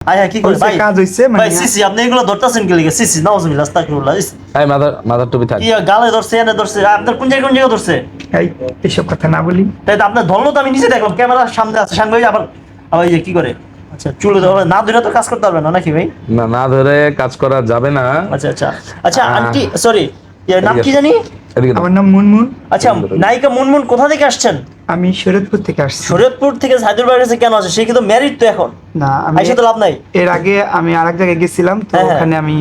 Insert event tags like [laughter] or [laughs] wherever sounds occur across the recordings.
আয় কি করে? ভাই কাজ হইছে, মানে- ভাই সিসি আপনি এগুলো ধরতেছেন কি লিখে সিসি নাউজুবিল্লাহ আস্তাগফিরুল্লাহ ইস, মাদার মাদার টুপি থাক। কি গালে ধরছে এনে ধরছে আপনার কোন জায়গায় কোন জায়গায় ধরছে? এই এসব কথা না বলি। তাই তো আপনার ধরলো তো আমি নিচে দেখলাম ক্যামেরার সামনে আছে সাংবাদিক আবার আবার এই কি করে? আচ্ছা। চুলে ধরে না ধরে তো কাজ করতে পারবে না নাকি ভাই? না না ধরে কাজ করা যাবে না। আচ্ছা আচ্ছা। আচ্ছা আন্টি সরি নাম কি জানি? আমার নাম মুনমুন। আচ্ছা নায়িকা মুনমুন কোথা থেকে আসছেন? আমি শরীয়তপুর থেকে আসছি। শরীয়তপুর থেকে সাইদুল ভাইয়ের কাছে কেন আসে? সে কিন্তু ম্যারিড তো এখন। না আমি তো লাভ নাই। এর আগে আমি আরেক জায়গায় গেছিলাম তো হ্যাঁ, হ্যাঁ। ওখানে আমি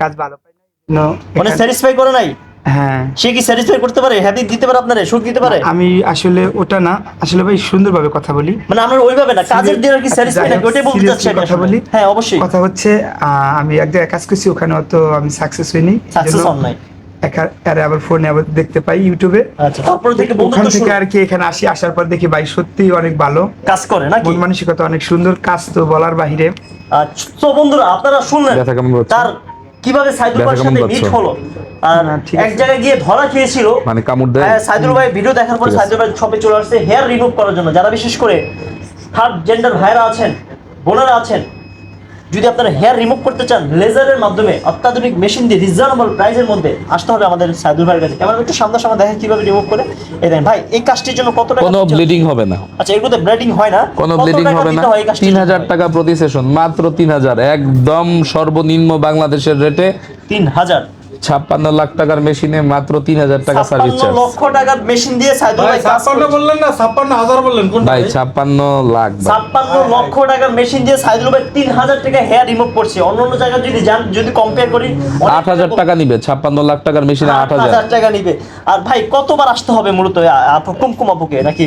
কাজ ভালো পাই না মানে স্যাটিসফাই করে নাই? হ্যাঁ। সে কি স্যাটিসফাই করতে পারে? হ্যাপি দিতে পারে আপনারে? সুখ দিতে পারে? আমি আসলে ওটা না আসলে ভাই সুন্দরভাবে কথা বলি। মানে আমরা ওইভাবে না কাজের দিয়ে আর কি স্যাটিসফাই হোক, ওটাই বলতে চাচ্ছি কথা বলি। হ্যাঁ অবশ্যই। কথা হচ্ছে আমি এক জায়গায় কাজ করছি ওখানে অত আমি সাকসেস হইনি। সাকসেস হন নাই। আবার ফোনে দেখতে পাই ইউটিউবে আচ্ছা তারপর থেকে ওখান থেকে আর কি এখানে আসি আসার পর দেখি ভাই সত্যি অনেক ভালো। কাজ করে নাকি? মন মানসিকতা অনেক সুন্দর কাজ তো বলার বাহিরে। আচ্ছা, তো বন্ধুরা আপনারা শুনলেন? তার কীভাবে সাইদুল ভাইয়ের সাথে মিট হলো? আর এক জায়গায় গিয়ে ধরা খেয়েছিল। মানে কামড় দেয়? হ্যাঁ, সাইদুল ভাই ভিডিও দেখার পর সাইদুল ভাই শপে চলে আসছে হেয়ার রিমুভ করার জন্য। যারা বিশেষ করে থার্ড জেন্ডার ভাইরা আছেন বোনেরা আছেন যদি আপনারা হেয়ার রিমুভ করতে চান লেজারের মাধ্যমে অত্যাধুনিক মেশিন দিয়ে রিজনেবল প্রাইসের মধ্যে আসতে হবে আমাদের সাইদুল ভাইয়ের কাছে। ক্যামেরা একটু সামনে সামনে দেখেন কীভাবে রিমুভ করে। এই দেখেন ভাই এই কাজটির জন্য কত টাকা কোনো ব্লিডিং হবে না। আচ্ছা এগুলোতে ব্লিডিং হয় না। কোনো ব্লিডিং হবে না। দিতে হয় এই কাজটির তিন জন্য? হাজার টাকা প্রতি সেশন মাত্র তিন হাজার। একদম সর্বনিম্ন বাংলাদেশের রেটে তিন হাজার। ছাপ্পান্ন লাখ টাকার মেশিনে মাত্র তিন হাজার টাকা সার্ভিস চার্জ লক্ষ টাকার মেশিন দিয়ে সাইদুল ভাই ভাই ছাপ্পান্ন বললেন না ছাপ্পান্ন হাজার বললেন ভাই ভাই? ছাপ্পান্ন লাখ ছাপ্পান্ন লক্ষ টাকার মেশিন দিয়ে সাইদুল ভাই তিন হাজার টাকা হেয়ার রিমুভ করছে। অন্য অন্য জায়গায় যদি যান যদি কম্পেয়ার করি আট হাজার টাকা নিবে ছাপ্পান্ন লাখ টাকার মেশিনে আট হাজার। টাকা নিবে। আর ভাই কতবার আসতে হবে মূলত? আপু কুমকুম আপুকে নাকি?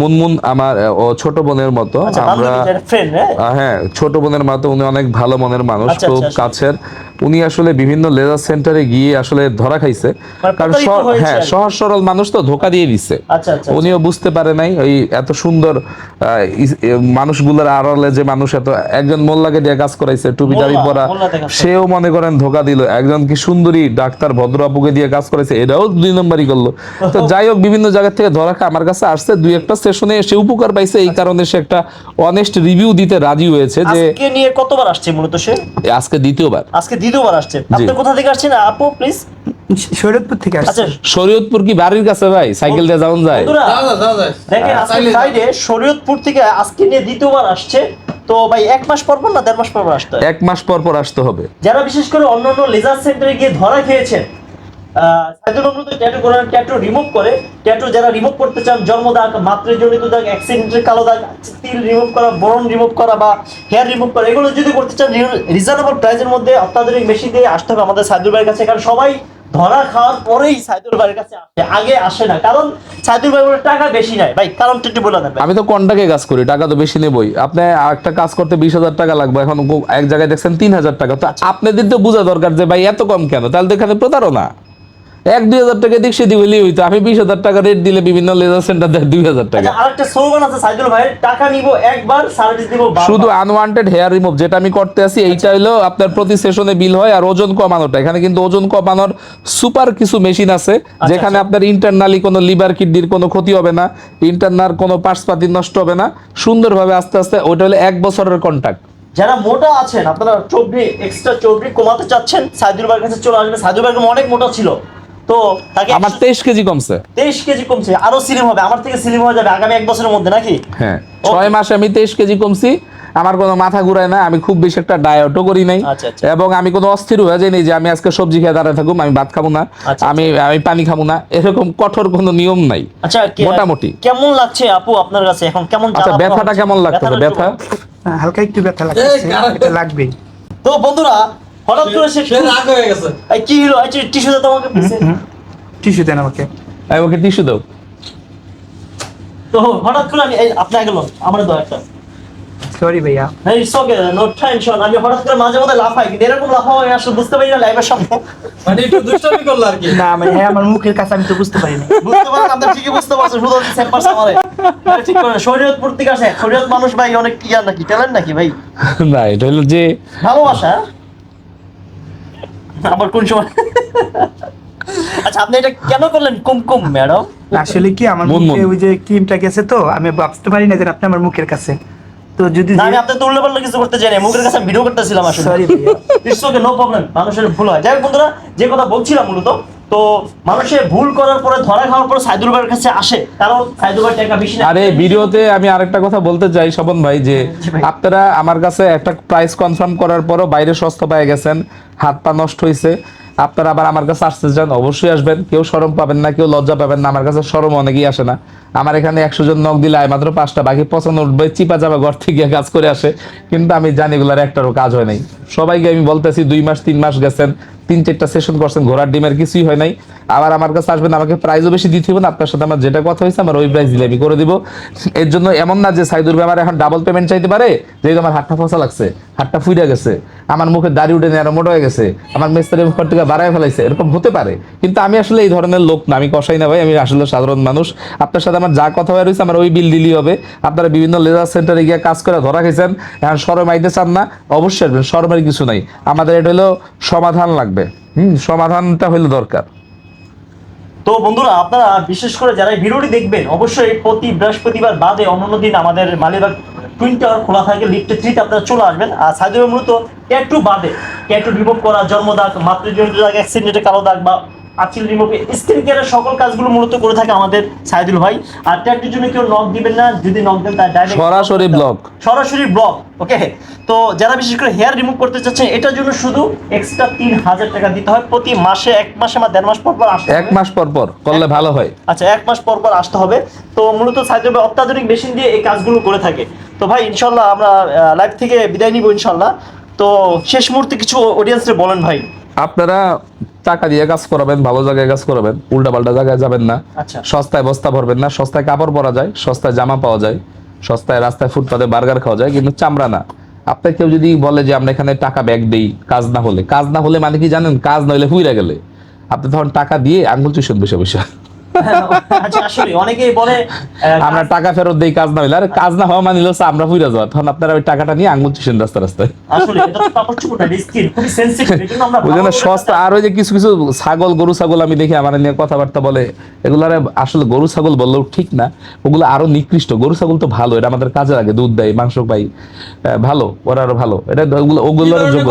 মুনমুন আমার ও ছোট বোনের মতো। আচ্ছা আমরা হ্যাঁ? হ্যাঁ ছোট বোনের মতো উনি অনেক ভালো মনের মানুষ আচ্ছা, খুব আচ্ছা, কাছের। উনি আসলে বিভিন্ন লেজার সেন্টারে গিয়ে আসলে ধরা খাইছে। মানে কারণ হ্যাঁ সহজ সরল মানুষ তো ধোকা দিয়ে দিচ্ছে আচ্ছা আচ্ছা উনিও বুঝতে পারে নাই ওই এত সুন্দর মানুষগুলোর আড়ালে যে মানুষ এত একজন মোল্লাকে দিয়ে কাজ করাইছে টুপি টাবি পরা সেও মনে করেন ধোকা দিল। একজন কি সুন্দরী ডাক্তার ভদ্র আপুকে দিয়ে কাজ করাইছে এটাও দুই নম্বরই করল। তো [laughs] যাই হোক বিভিন্ন জায়গা থেকে ধরা খা আমার কাছে আসছে দুই একটা সেশনে সে উপকার পাইছে। এই কারণে সে একটা অনেস্ট রিভিউ দিতে রাজি হয়েছে যে আজকে নিয়ে কতবার আসছে মূলত সে? আজকে দ্বিতীয়বার। আজকে দ্বিতীয়বার আসছে। আপনি কোথা থেকে আসছেন? আপু প্লিজ শরীয়তপুর থেকে আসছি। আচ্ছা শরীয়তপুর কি বাড়ির কাছে ভাই? সাইকেল দিয়ে যাওয়া যায়। দেখেন আজকে সাইডে শরীয়তপুর থেকে আজকে নিয়ে দ্বিতীয়বার আসছে। তো ভাই এক মাস পর পর না দেড় মাস পর পর আসতে এক মাস পর পর আসতে হবে। যারা বিশেষ করে অন্যান্য অন্য লেজার সেন্টারে গিয়ে ধরা খেয়েছেন ট্যাটু করার ট্যাটু রিমুভ করে। ট্যাটু যারা রিমুভ করতে চান জন্ম দাগ মাতৃজনিত দাগ অ্যাক্সিডেন্টের কালো দাগ তিল রিমুভ করা বরণ রিমুভ করা বা হেয়ার রিমুভ করা এগুলো যদি করতে চান রিজনেবল প্রাইসের মধ্যে অত্যাধুনিক মেশিন দিয়ে আসতে হবে আমাদের সাইদুল ভাইয়ের কাছে। কারণ সবাই ধরা খাওয়ার পরেই সাইদুল ভাইয়ের কাছে আসে আগে আসে না। কারণ সাইদুল ভাই টাকা বেশি নেয় ভাই কারণটা একটু বলে দেন আমি তো কন্টাকে কাজ করি? টাকা তো বেশি নেবই। আপনি একটা কাজ করতে বিশ হাজার টাকা লাগবে এখন এক জায়গায় দেখছেন তিন হাজার টাকা। তো আপনাদের তো বোঝা দরকার যে ভাই এত কম কেন? তাহলে তো এখানে প্রতারণা। এক দুই হাজার টাকা দিক সেদিক হইলেই হইতো। আমি বিশ হাজার টাকা রেট দিলে বিভিন্ন লেজার সেন্টার দেয় দুই হাজার টাকা। আচ্ছা আরেকটা স্লোগান আছে সাইদুল ভাইয়ের টাকা নিব একবার সার্ভিস দিব শুধু আনওয়ান্টেড হেয়ার রিমুভ যেটা আমি করতে আছি এইটা হলো আপনার প্রতি সেশনে বিল হয় আর ওজন কমানোটা। এখানে কিন্তু ওজন কমানোর সুপার কিছু মেশিন আছে যেখানে আপনার ইন্টারনালি কোনো লিভার কিডনির কোনো ক্ষতি হবে না ইন্টারনাল কোনো পার্টস পাতি নষ্ট হবে না। সুন্দরভাবে আস্তে আস্তে ওটা হলো এক বছরের কন্ট্যাক্ট যারা মোটা আছেন আপনারা চর্বি এক্সট্রা চর্বি কমাতে চাচ্ছেন সাইদুল ভাইয়ের কাছে চলে আসবেন। সাইদুল ভাই অনেক মোটা ছিল। তো তাকে আমার তেইশ কেজি কমছে। তেইশ কেজি কমছে আরও সিলিম হবে আমার থেকে সিলিম হয়ে যাবে আগামী এক বছরের মধ্যে নাকি? হ্যাঁ ছয় মাসে আমি তেইশ কেজি কমছি আমার কোনো মাথা ঘুরায় না আমি খুব বেশি একটা ডায়েটও করি নাই। আচ্ছা, আচ্ছা। এবং আমি কোনো অস্থির হয়ে যাইনি যে আমি আজকে সবজি খেয়ে দাঁড়ায় থাকুম আমি ভাত খাব না আচ্ছা, আমি আমি পানি খাব না এরকম কঠোর কোনো নিয়ম নাই আচ্ছা মোটামুটি। কেমন লাগছে আপু আপনার কাছে? এখন কেমন আচ্ছা ব্যথাটা কেমন লাগতেছে? ব্যথা? হ্যাঁ, হালকা একটু ব্যথা লাগছে লাগবেই। তো বন্ধুরা হঠাৎ করে সে রাগ হয়ে গেছে। এই কি হলো? আচ্ছা টিস্যু দাও তোমাকে। টিস্যু দেন আমাকে। এই, ওকে টিস্যু দাও। তো হঠাৎ করে আমি গেল আমার দাও একটা। সরি ভাইয়া। হ্যাঁ ইটস ওকে নো টেনশন আমি হঠাৎ করে মাঝে মধ্যে লাফাই কিন্তু এরকম লাফাও আমি আসলে বুঝতে পারি না লাইভের মানে একটু দুষ্টামি করল আর কি। না মানে হ্যাঁ আমার মুখের কাছে আমি তো বুঝতে পারিনি। বুঝতে পারেন আপনি ঠিকই বুঝতে পারছেন শুধু সেট পারছে আমারে। আরে ঠিক করে শরীয়তপুর থেকে আসে শরীয়ত মানুষ ভাই অনেক ইয়ার নাকি ট্যালেন্ট নাকি ভাই? না এটা হলো যে ভালোবাসা হ্যাঁ? আবার কোন সময়? আচ্ছা আপনি এটা কেন করলেন? কুমকুম ম্যাডাম। আসলে কি আমার মুখে ওই যে ক্রিমটা গেছে তো আমি ভাবতে পারি না যে আপনি আমার মুখের কাছে। তো যদি না আমি আপনার তো উল্লেপাল্লা কিছু করতে চাই না মুখের কাছে ভিডিও করতেছিলাম আসলে। Sorry it's okay no problem মানুষের ভুল হয়। যাই হোক বন্ধুরা যে কথা বলছিলাম মূলত তো মানুষে ভুল করার পরে ধরা খাওয়ার পরে সাইদুল ভাইয়ের কাছে আসে। কারণ সাইদুল ভাই টাকা বেশি আরে ভিডিওতে আমি আরেকটা কথা বলতে চাই স্বপন ভাই যে আপনারা আমার কাছে একটা প্রাইস কনফার্ম করার পরও বাইরে সস্তা পেয়ে গেছেন হাত পা নষ্ট হয়েছে আপনারা আবার আমার কাছে আসতে চান অবশ্যই আসবেন। কেউ সরম পাবেন না কেউ লজ্জা পাবেন না আমার কাছে সরম অনেকেই আসে না। আমার এখানে একশো জন নখ দিলে মাত্র পাঁচটা বাকি পঁচানব্বই চিপা যাবে ঘর থেকে কাজ করে আসে। কিন্তু আমি জানি এগুলার একটারও কাজ হয় নাই। সবাইকে আমি বলতেছি দুই মাস তিন মাস গেছেন তিন চারটা সেশন করছেন, ঘোড়ার ডিমের কিছুই হয় নাই। আবার আমার কাছে আসবেন, আমাকে প্রাইজও বেশি দিতে হবে না, আপনার সাথে আমার যেটা কথা হয়েছে, আমার ওই প্রাইস দিলে আমি করে দিব। এর জন্য এমন না যে সাইদুর আমার এখন ডাবল পেমেন্ট চাইতে পারে, যেহেতু আমার হাতটা ফসা লাগছে, হাতটা ফুইরা গেছে, আমার মুখে দাড়ি উঠে নেয় মোটা হয়ে গেছে, আমার মেস্তারি মুখের থেকে বাড়ায় ফেলাইছে, এরকম হতে পারে। কিন্তু আমি আসলে এই ধরনের লোক না, আমি কষাই না ভাই, আমি আসলে সাধারণ মানুষ। আপনার সাথে আমার যা কথা হয়ে রয়েছে, আমার ওই বিল দিলেই হবে। আপনারা বিভিন্ন লেজার সেন্টারে গিয়ে কাজ করে ধরা খেয়েছেন এখন সরম আইতে চান না, অবশ্যই আসবেন সরমের কিছু নাই। আমাদের এটা হলো সমাধান লাগবে। হুম, সমাধানটা হইল দরকার। তো বন্ধুরা, আপনারা বিশেষ করে যারা ভিডিওটি দেখবেন, অবশ্যই প্রতি বৃহস্পতিবার বাদে অন্যান্য দিন আমাদের মালিবাগ টুইন টাওয়ার খোলা থাকে, লিফটে থ্রিতে আপনারা চলে আসবেন। আর সাইদুল মূলত ট্যাটু বাদে। ট্যাটু রিমুভ করা জন্মদাগ মাতৃজনিত দাগ অ্যাক্সিডেন্টে কালো দাগ বা আচিল রিমুভ স্কিন কেয়ারের সকল কাজগুলো মূলত করে থাকে আমাদের সাইদুল ভাই? আর ট্যাটুর জন্য কেউ নক দিবেন না যদি নক দেন তার ডাইরেক্ট সরাসরি ব্লক সরাসরি ব্লক ওকে তো যারা বিশেষ করে হেয়ার রিমুভ করতে চাচ্ছেন এটার জন্য শুধু এক্সট্রা তিন হাজার টাকা দিতে হয়। প্রতি মাসে এক মাসে বা দেড় মাস পর পর আসতে এক মাস পর পর করলে ভালো হয়। আচ্ছা এক মাস পর পর আসতে হবে। তো মূলত সাইদুল ভাই অত্যাধুনিক মেশিন দিয়ে এই কাজগুলো করে থাকে। তো ভাই ইনশাল্লাহ আমরা লাইভ থেকে বিদায় নিব ইনশাল্লাহ। তো শেষ মুহূর্তে কিছু অডিয়েন্সে বলেন ভাই। আপনারা টাকা দিয়ে কাজ করাবেন ভালো জায়গায় কাজ করাবেন উল্টা পাল্টা জায়গায় যাবেন না। আচ্ছা। সস্তায় বস্তা ভরবেন না সস্তায় কাপড় পরা যায় সস্তায় জামা পাওয়া যায় সস্তায় রাস্তায় ফুটপাতে বার্গার খাওয়া যায় কিন্তু চামড়া না। আপনার কেউ যদি বলে যে আমরা এখানে টাকা ব্যাগ দেই কাজ না হলে কাজ না হলে মানে কি জানেন? কাজ না হলে হুইরা গেলে। আপনি তখন টাকা দিয়ে আঙ্গুল চুষেন বসে বসে। আচ্ছা আসলে অনেকেই বলে আমরা টাকা ফেরত দেই কাজ না হলে আর কাজ না হওয়া মানে আমরা হুইরা যাওয়া। তখন আপনারা ওই টাকাটা নিয়ে আঙ্গুল চুষেন রাস্তা রাস্তায়। আসলে এটা তো কাপড় খুবই সেনসিটিভ আমরা সস্তা আর ওই যে কিছু কিছু ছাগল গরু ছাগল আমি দেখি আমার নিয়ে কথাবার্তা বলে। এগুলো আসলে গরু ছাগল বললেও ঠিক না। ওগুলো আরও নিকৃষ্ট। গরু ছাগল তো ভালো এটা আমাদের কাজে লাগে দুধ দেয় মাংস পাই। ভালো ওরা আরও ভালো। এটা ওগুলো ওগুলোর যোগ্য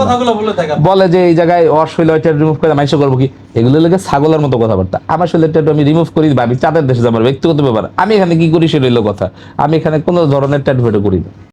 বলে যে এই জায়গায় ওর শৈলে রিমুভ করে মাইশো করব কি? এগুলো লেগে ছাগলের মতো কথাবার্তা। আমার শৈলে আমি রিমুভ করি বা আমি চাঁদের দেশে যাবার ব্যক্তিগত ব্যাপার। আমি এখানে কি করি সেটা রইল কথা। আমি এখানে কোনো ধরনের ট্যাটু ফেটু করি না।